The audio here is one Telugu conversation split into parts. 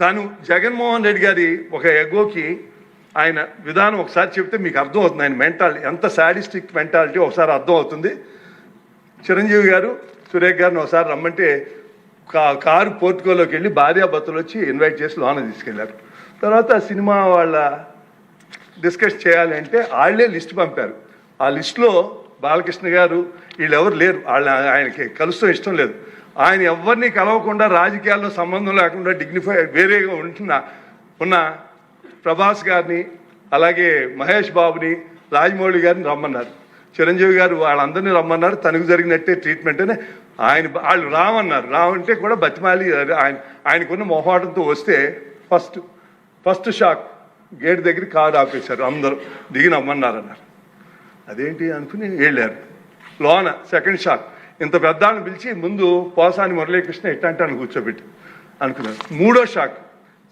తను జగన్మోహన్ రెడ్డి గారి ఒక ఎగోకి ఆయన విధానం ఒకసారి చెప్తే మీకు అర్థం అవుతుంది ఆయన మెంటాలిటీ ఎంత సాడిస్టిక్ మెంటాలిటీ ఒకసారి అర్థం అవుతుంది చిరంజీవి గారు సురేఖ్ గారిని ఒకసారి రమ్మంటే కారు పోర్టుకోలోకి వెళ్ళి భార్యాభర్తలు వచ్చి ఇన్వైట్ చేసి లోన తీసుకెళ్ళారు. తర్వాత సినిమా వాళ్ళ డిస్కస్ చేయాలి అంటే వాళ్ళే లిస్ట్ పంపారు. ఆ లిస్టులో బాలకృష్ణ గారు వీళ్ళెవరు లేరు. వాళ్ళ ఆయనకి కలుస్తాం ఇష్టం లేదు. ఆయన ఎవరిని కలవకుండా రాజకీయాల్లో సంబంధం లేకుండా డిగ్నిఫై వేరేగా ఉంటున్న ఉన్న ప్రభాస్ గారిని అలాగే మహేష్ బాబుని రాజమౌళి గారిని రమ్మన్నారు. చిరంజీవి గారు వాళ్ళందరినీ రమ్మన్నారు. తనకు జరిగినట్టే ట్రీట్మెంట్ అని ఆయన వాళ్ళు రామన్నారు. రావంటే కూడా బతిమాలి ఆయన ఆయనకున్న మొహాటంతో వస్తే ఫస్ట్ ఫస్ట్ షాక్ గేట్ దగ్గర కారు ఆపేశారు. అందరూ దిగి నమ్మన్నారన్నారు అదేంటి అనుకుని వెళ్ళారు లోన సెకండ్ షాక్ ఇంత పెద్ద పిలిచి ముందు పోసాని మురళీకృష్ణ ఎట్టంటే అని కూర్చోబెట్టి అనుకున్నారు. మూడో షాక్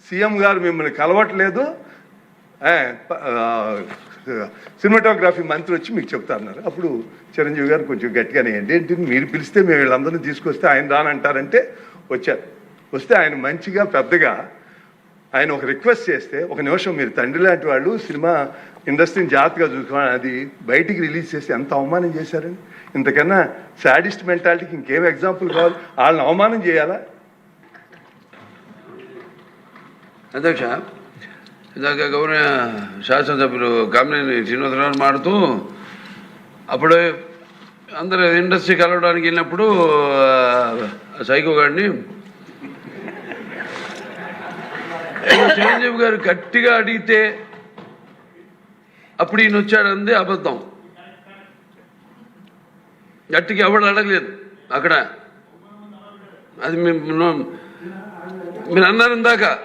సీఎం గారు మిమ్మల్ని కలవట్లేదు. సినిమాటోగ్రఫీ మంత్రి వచ్చి మీకు చెప్తారన్నారు. అప్పుడు చిరంజీవి గారు కొంచెం గట్టిగానే ఏంటి ఏంటి? మీరు పిలిస్తే మేము వీళ్ళందరినీ తీసుకొస్తే ఆయన రానంటారంటే వచ్చారు. వస్తే ఆయన మంచిగా పెద్దగా ఆయన ఒక రిక్వెస్ట్ చేస్తే ఒక నిమిషం మీరు తండ్రి లాంటి వాళ్ళు సినిమా ఇండస్ట్రీని జాగ్రత్తగా చూసుకోవాలి. అది బయటికి రిలీజ్ చేసి ఎంత అవమానం చేశారని ఇంతకన్నా సాడిస్ట్ మెంటాలిటీకి ఇంకేం ఎగ్జాంపుల్ కావాలి? వాళ్ళని అవమానం చేయాలా? అధ్యక్ష ఇందాక గౌరవ శాసనసభ్యులు కామినేని శ్రీనివాసరావు మాడుతూ అప్పుడు అందరు ఇండస్ట్రీ కలవడానికి వెళ్ళినప్పుడు సైకో గారిని చిరంజీవి గారు గట్టిగా అడిగితే అప్పుడు ఈయన వచ్చాడంది అబద్ధం. గట్టికి ఎవడు అడగలేదు. అక్కడ అది మేము మీరు అన్నారు ఇందాక.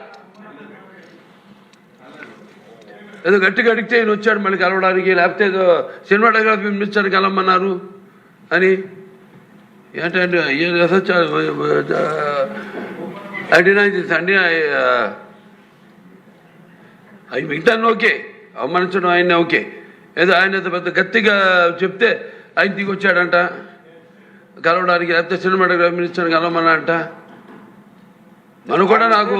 ఏదో గట్టిగా అడిగితే ఈయన వచ్చాడు మళ్ళీ కలవడానికి. లేకపోతే ఏదో సినిమా డగా పిలిపించాడు కలవమన్నారు అని. ఏంటంటే ఐ డినై అవి మిగతాన్ని ఓకే. అవమానించడం ఆయన ఓకే. ఏదో ఆయన పెద్ద గట్టిగా చెప్తే ఆయన దిగి వచ్చాడంట. కలవడానికి లేకపోతే సినిమాటోగ్రఫీ మినిస్టర్ కలవమన్నా అంట మనం కూడా నాకు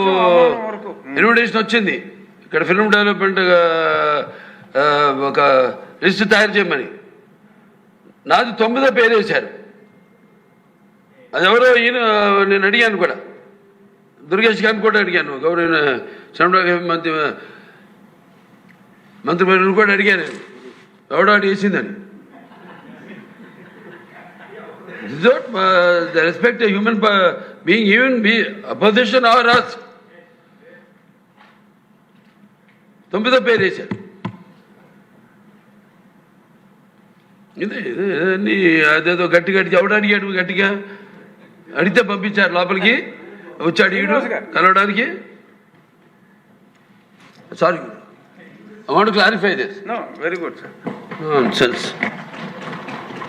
ఇన్విటేషన్ వచ్చింది. ఇక్కడ ఫిల్మ్ డెవలప్మెంట్ ఒక లిస్ట్ తయారు చేయమని. నాది తొమ్మిదో పేరు వేశారు. అది ఎవరో ఈయన నేను అడిగాను కూడా. దుర్గేష్ గారిని కూడా అడిగాను. గౌరవ చంద్రబాబు మంత్రి మంత్రి పేరు కూడా అడిగాను ఎవడో అడి వేసిందని. The respect human being even be opposition or us తొమ్మిదో పేరు వేశారు. ఇదే అన్ని అదేదో గట్టి గట్టి ఎవడు అడిగాడు గట్టిగా? అడిగితే పంపించారు లోపలికి. వచ్చాడు ఈడు కలవడానికి. Sorry I want to clarify this. No, very good, sir. Nonsense.